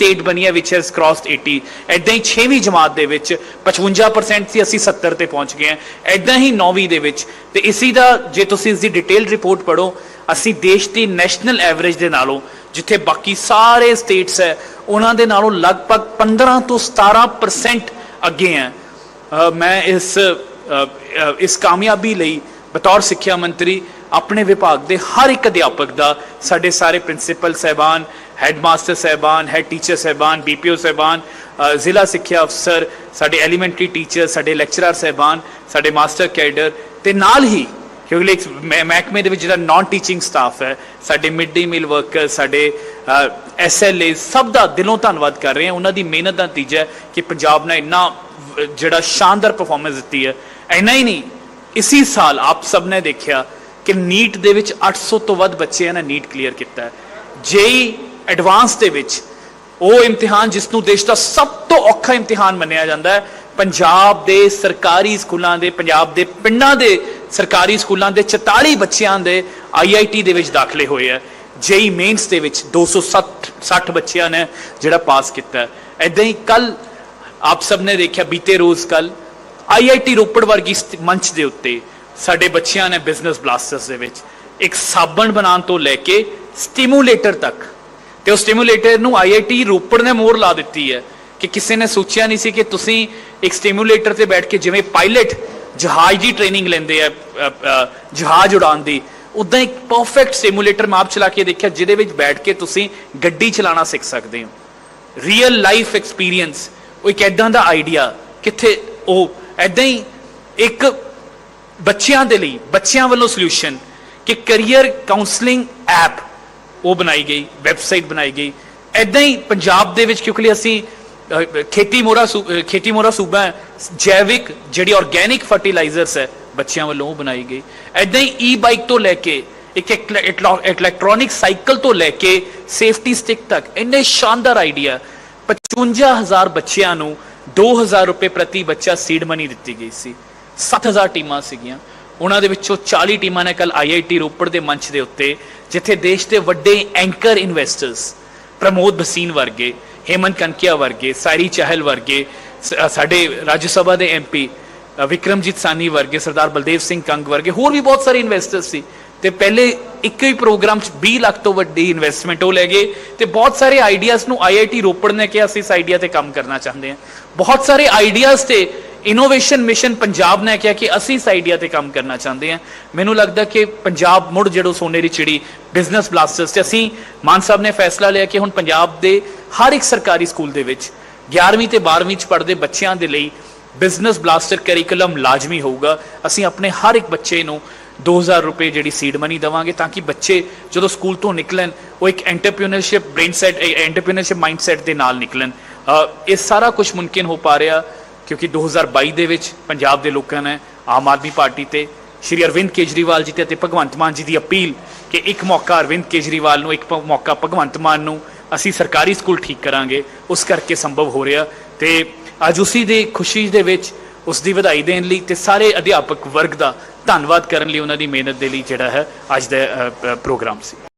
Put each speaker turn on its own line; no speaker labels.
State ਬਣੀ ਹੈ ਵਿਚ has ਕ੍ਰਾਸਡ 80 ਐਦਾਂ ਹੀ 6ਵੀਂ ਜਮਾਤ ਦੇ ਵਿੱਚ 55% ਸੀ, ਅਸੀਂ 70 ਤੇ ਪਹੁੰਚ ਗਏ ਹਾਂ। ਐਦਾਂ ਹੀ 9ਵੀਂ ਦੇ ਵਿੱਚ। ਤੇ ਇਸੀ ਦਾ ਜੇ ਤੁਸੀਂ ਇਸ ਦੀ ਡਿਟੇਲ ਰਿਪੋਰਟ ਪੜੋ ਅਸੀਂ ਦੇਸ਼ ਦੀ ਨੈਸ਼ਨਲ ਐਵਰੇਜ ਦੇ ਨਾਲੋਂ, ਜਿੱਥੇ ਬਾਕੀ ਸਾਰੇ ਸਟੇਟਸ ਹੈ, ਉਹਨਾਂ ਦੇ ਨਾਲੋਂ ਲਗਭਗ 15 ਤੋਂ 17% ਅੱਗੇ ਹੈ। ਮੈਂ ਇਸ ਇਸ ਕਾਮਯਾਬੀ ਲਈ ਬਤੌਰ ਸਿੱਖਿਆ ਮੰਤਰੀ ਆਪਣੇ ਵਿਭਾਗ ਦੇ ਹਰ ਇੱਕ ਅਧਿਆਪਕ ਦਾ ਸਾਡੇ ਸਾਰੇ ਪ੍ਰਿੰਸੀਪਲ ਸਹਿਬਾਨ ਹੈਡਮਾਸਟਰ ਸਹਿਬਾਨ ਹੈਡ ਟੀਚਰ ਸਹਿਬਾਨ ਬੀਪੀਓ ਸਹਿਬਾਨ ਅ, ਜ਼ਿਲ੍ਹਾ ਸਿੱਖਿਆ ਅਫਸਰ ਸਾਡੇ ਐਲੀਮੈਂਟਰੀ ਟੀਚਰ ਸਾਡੇ ਲੈਕਚਰਰ ਸਹਿਬਾਨ ਸਾਡੇ ਮਾਸਟਰ ਕੈਡਰ ਤੇ ਨਾਲ ਹੀ ਕਿਉਂਕਿ ਇੱਕ ਮਹਿ- ਮਹਿਕਮੇ ਦੇ ਵਿੱਚ ਜਿਹੜਾ ਨਾਨ ਟੀਚਿੰਗ ਸਟਾਫ ਹੈ ਸਾਡੇ ਮਿਡ ਡੇ ਮੀਲ ਵਰਕਰ ਸਾਡੇ ਐਸਐਲਏ ਸਭ ਦਾ ਦਿਲੋਂ ਧੰਨਵਾਦ ਕਰ ਰਹੇ ਹਾਂ। ਉਹਨਾਂ ਦੀ ਮਿਹਨਤ ਦਾ ਨਤੀਜਾ ਕਿ ਪੰਜਾਬ ਨੇ ਇੰਨਾ ਜਿਹੜਾ ਸ਼ਾਨਦਾਰ ਪਰਫਾਰਮੈਂਸ ਦਿੱਤੀ ਹੈ। ਇੰਨਾ ਹੀ ਨਹੀਂ ਇਸੀ ਸਾਲ ਆਪ ਸਭ ਨੇ ਦੇਖਿਆ ਕਿ ਨੀਟ ਦੇ ਵਿੱਚ 800 ਤੋਂ ਵੱਧ ਬੱਚਿਆਂ ਨੇ ਨੀਟ ਕਲੀਅਰ ਕੀਤਾ ਹੈ। ਜੇਈ ਐਡਵਾਂਸ ਦੇ ਵਿੱਚ ਉਹ ਇਮਤਿਹਾਨ ਜਿਸ ਨੂੰ ਦੇਸ਼ ਦਾ ਸਭ ਤੋਂ ਔਖਾ ਇਮਤਿਹਾਨ ਮੰਨਿਆ ਜਾਂਦਾ ਹੈ, ਪੰਜਾਬ ਦੇ ਸਰਕਾਰੀ ਸਕੂਲਾਂ ਦੇ, ਪੰਜਾਬ ਦੇ ਪਿੰਡਾਂ ਦੇ ਸਰਕਾਰੀ ਸਕੂਲਾਂ ਦੇ 44 ਬੱਚਿਆਂ ਦੇ ਆਈਆਈਟੀ ਦੇ ਵਿੱਚ ਦਾਖਲੇ ਹੋਏ ਹੈ। ਜੇਈ ਮੇਨਸ ਦੇ ਵਿੱਚ 260 60 ਬੱਚਿਆਂ ਨੇ ਜਿਹੜਾ ਪਾਸ ਕੀਤਾ ਹੈ। ਐਦਾਂ ਹੀ ਕੱਲ ਆਪ ਸਭ ਨੇ ਦੇਖਿਆ, ਬੀਤੇ ਰੋਜ਼ ਕੱਲ ਆਈਆਈਟੀ ਰੋਪੜ ਵਰਗੀ ਮੰਚ ਦੇ ਉੱਤੇ ਸਾਡੇ ਬੱਚਿਆਂ ਨੇ ਬਿਜ਼ਨਸ ਬਲਾਸਟਰਸ ਦੇ ਵਿੱਚ ਇੱਕ ਸਾਬਣ ਬਣਾਉਣ ਤੋਂ ਲੈ ਕੇ ਸਟਿਮੂਲੇਟਰ ਤੱਕ। ਤੇ ਉਹ ਸਟਿਮੂਲੇਟਰ ਨੂੰ ਆਈਆਈਟੀ ਰੋਪੜ ਨੇ ਮੋਹਰ ਲਾ ਦਿੱਤੀ ਹੈ ਕਿ ਕਿਸੇ ਨੇ ਸੋਚਿਆ ਨਹੀਂ ਸੀ ਕਿ ਤੁਸੀਂ ਇੱਕ ਸਟਿਮੂਲੇਟਰ ਤੇ ਬੈਠ ਕੇ ਜਿਵੇਂ ਪਾਇਲਟ ਜਹਾਜ਼ ਦੀ ਟ੍ਰੇਨਿੰਗ ਲੈਂਦੇ ਆ ਜਹਾਜ਼ ਉਡਾਉਣ ਦੀ ਉਦਾਂ ਇੱਕ ਪਰਫੈਕਟ ਸਟਿਮੂਲੇਟਰ ਮਾਪ ਚਲਾ ਕੇ ਦੇਖਿਆ ਜਿਹਦੇ ਵਿੱਚ ਬੈਠ ਕੇ ਤੁਸੀਂ ਗੱਡੀ ਚਲਾਉਣਾ ਸਿੱਖ ਸਕਦੇ ਹੋ। ਰੀਅਲ ਲਾਈਫ ਐਕਸਪੀਰੀਅੰਸ ਉਹ ਇੱਕ ਐਦਾਂ ਦਾ ਆਈਡੀਆ ਕਿੱਥੇ, ਉਹ ਐਦਾਂ ਹੀ ਇੱਕ ਬੱਚਿਆਂ ਦੇ ਲਈ, ਬੱਚਿਆਂ ਵੱਲੋਂ ਸੋਲੂਸ਼ਨ ਕਿ ਕੈਰੀਅਰ ਕਾਉਂਸਲਿੰਗ ਐਪ ਉਹ ਬਣਾਈ ਗਈ ਵੈਬਸਾਈਟ ਬਣਾਈ ਗਈ। ਐਦਾਂ ਹੀ ਪੰਜਾਬ ਦੇ ਵਿੱਚ ਕਿਉਂਕਿ ਅਸੀਂ ਖੇਤੀ ਮੋਰਾ ਸੂ- ਖੇਤੀ ਮੋਰਾ ਸੂਬਾ ਹੈ, ਜੈਵਿਕ ਜਿਹੜੀ ਆਰਗੇਨਿਕ ਫਰਟੀਲਾਈਜ਼ਰਸ ਹੈ, ਬੱਚਿਆਂ ਵੱਲੋਂ ਉਹ ਬਣਾਈ ਗਈ। ਐਦਾਂ ਹੀ ਈ ਬਾਈਕ ਤੋਂ ਲੈ ਕੇ, ਇੱਕ ਇਲੈਕਟ੍ਰੋਨਿਕ ਸਾਈਕਲ ਤੋਂ ਲੈ ਕੇ ਸੇਫਟੀ ਸਟਿਕ ਤੱਕ, ਇੰਨੇ ਸ਼ਾਨਦਾਰ ਆਈਡੀਆ 55000 ਬੱਚਿਆਂ ਨੂੰ 2000 ਰੁਪਏ ਪ੍ਰਤੀ ਬੱਚਾ ਸੀਡ ਮਨੀ ਦਿੱਤੀ ਗਈ ਸੀ। 7000 ਟੀਮਾਂ ਸੀਗੀਆਂ। ਉਹਨਾਂ ਦੇ ਵਿੱਚੋਂ 40 ਟੀਮਾਂ ਨੇ ਕੱਲ ਆਈਆਈਟੀ ਰੋਪੜ ਦੇ ਮੰਚ ਦੇ ਉੱਤੇ, ਜਿੱਥੇ ਦੇਸ਼ ਦੇ ਵੱਡੇ ਐਂਕਰ ਇਨਵੈਸਟਰਸ ਪ੍ਰਮੋਦ ਬਸੀਨ ਵਰਗੇ, ਹੇਮੰਤ ਕਨਕਿਆ ਵਰਗੇ ਸਾਰੀ ਚਹਿਲ ਵਰਗੇ, ਸ- ਸਾਡੇ ਰਾਜ ਸਭਾ ਦੇ ਐਮਪੀ ਵਿਕਰਮਜੀਤ ਸਾਨੀ ਵਰਗੇ, ਸਰਦਾਰ ਬਲਦੇਵ ਸਿੰਘ ਕੰਗ ਵਰਗੇ, ਹੋਰ ਵੀ ਬਹੁਤ ਸਾਰੇ ਇਨਵੈਸਟਰ ਸੀ। ਤੇ ਪਹਿਲੇ ਇੱਕ ਹੀ ਪ੍ਰੋਗਰਾਮ ਚ 20 ਲੱਖ ਤੋਂ ਵੱਡੀ ਇਨਵੈਸਟਮੈਂਟ ਉਹ ਲੈ ਗਏ ਤੇ ਬਹੁਤ ਸਾਰੇ ਆਈਡੀਆਜ਼ ਨੂੰ ਆਈਆਈਟੀ ਰੋਪੜ ਨੇ ਕਿਹਾ ਅਸੀਂ ਇਸ ਆਈਡੀਆ ਤੇ ਕੰਮ ਕਰਨਾ ਚਾਹੁੰਦੇ ਹਾਂ। ਬਹੁਤ ਸਾਰੇ ਆਈਡੀਆਜ਼ ਤੇ ਇਨੋਵੇਸ਼ਨ ਮਿਸ਼ਨ ਪੰਜਾਬ ਨੇ ਕਿਹਾ ਕਿ ਅਸੀਂ ਇਸ ਆਈਡੀਆ ਤੇ ਕੰਮ ਕਰਨਾ ਚਾਹੁੰਦੇ ਹਾਂ। ਮੈਨੂੰ ਲੱਗਦਾ ਕਿ ਪੰਜਾਬ ਮੁੜ ਜਿਹੜੋ ਸੋਨੇ ਦੀ ਚਿੜੀ ਬਿਜ਼ਨਸ ਬਲਾਸਟਰਸ ਤੇ ਅਸੀਂ, ਮਾਨ ਸਾਹਿਬ ਨੇ ਫੈਸਲਾ ਲਿਆ ਕਿ ਹੁਣ ਪੰਜਾਬ ਦੇ ਹਰ ਇੱਕ ਸਰਕਾਰੀ ਸਕੂਲ ਦੇ ਵਿੱਚ 11ਵੀਂ ਤੇ 12ਵੀਂ ਚ ਪੜ੍ਹਦੇ ਬੱਚਿਆਂ ਦੇ ਲਈ ਬਿਜ਼ਨਸ ਬਲਾਸਟਰ ਕਰਿਕੂਲਮ ਲਾਜ਼ਮੀ ਹੋਊਗਾ। ਅਸੀਂ ਆਪਣੇ ਹਰ ਇੱਕ ਬੱਚੇ ਨੂੰ 2000 ਰੁਪਏ ਜਿਹੜੀ ਸੀਡ ਮਨੀ ਦਵਾਂਗੇ ਤਾਂ ਕਿ ਬੱਚੇ ਜਦੋਂ ਸਕੂਲ ਤੋਂ ਨਿਕਲਣ, ਉਹ ਇੱਕ entrepreneurship brain set entrepreneurship mindset ਦੇ ਨਾਲ ਨਿਕਲਣ। ਇਹ ਸਾਰਾ ਕੁਝ ਮੁਮਕਿਨ ਹੋ ਪਾ ਰਿਹਾ। ਕਿਉਂਕਿ 2022 ਦੇ ਵਿੱਚ ਪੰਜਾਬ ਦੇ ਲੋਕਾਂ ਨੇ ਆਮ ਆਦਮੀ ਪਾਰਟੀ ਤੇ ਸ਼੍ਰੀ ਅਰਵਿੰਦ ਕੇਜਰੀਵਾਲ ਜੀ ਤੇ ਅਤੇ ਭਗਵੰਤ ਮਾਨ ਜੀ ਦੀ ਅਪੀਲ ਕਿ ਇੱਕ ਮੌਕਾ ਅਰਵਿੰਦ ਕੇਜਰੀਵਾਲ ਨੂੰ, ਇੱਕ ਮੌਕਾ ਭਗਵੰਤ ਮਾਨ ਨੂੰ ਅਸੀਂ ਸਰਕਾਰੀ ਸਕੂਲ ਠੀਕ ਕਰਾਂਗੇ, ਉਸ ਕਰਕੇ ਸੰਭਵ ਹੋ ਰਿਹਾ। ਤੇ ਅੱਜ ਉਸੀ ਦੀ ਖੁਸ਼ੀ ਦੇ ਵਿੱਚ ਉਸ ਦੀ ਵਧਾਈ ਦੇਣ ਲਈ ਤੇ ਸਾਰੇ ਅਧਿਆਪਕ ਵਰਗ ਦਾ ਧੰਨਵਾਦ ਕਰਨ ਲਈ ਉਹਨਾਂ ਦੀ ਮਿਹਨਤ ਦੇ ਲਈ ਜਿਹੜਾ ਹੈ ਅੱਜ ਦਾ ਪ੍ਰੋਗਰਾਮ ਸੀ।